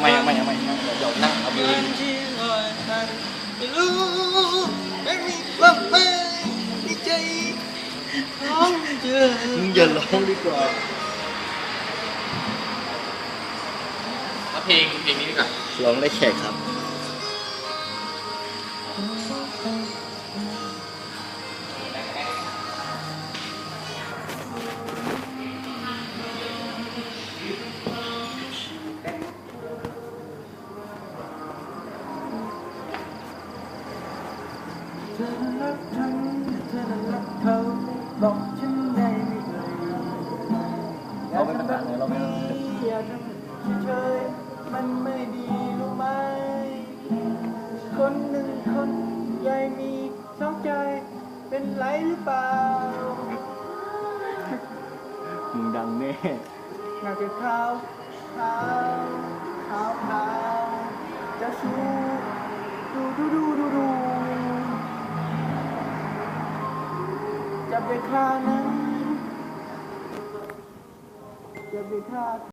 ไม่เอาใหม่เอาใหม่เดี๋ยวนั่งเอามือที่ลอยผ่านไม่รู้ไม่มีความหมายในใจของเธอมึงอย่าร้องดีกว่าเอาเพลงเพลงนี้ดีกว่าร้องได้แค่ครับ บอกฉันได้ไม่เคยรู้เราไม่ประสานเลยเราไม่อย่าทำเฉยๆมันไม่ดีรู้ไหม คนหนึ่งคนใหญ่มีสองใจเป็นไรหรือเปล่า มึงดังแน่ อยากจะขาวขาวขา จะไปฆ่านั้นจะไปฆ่า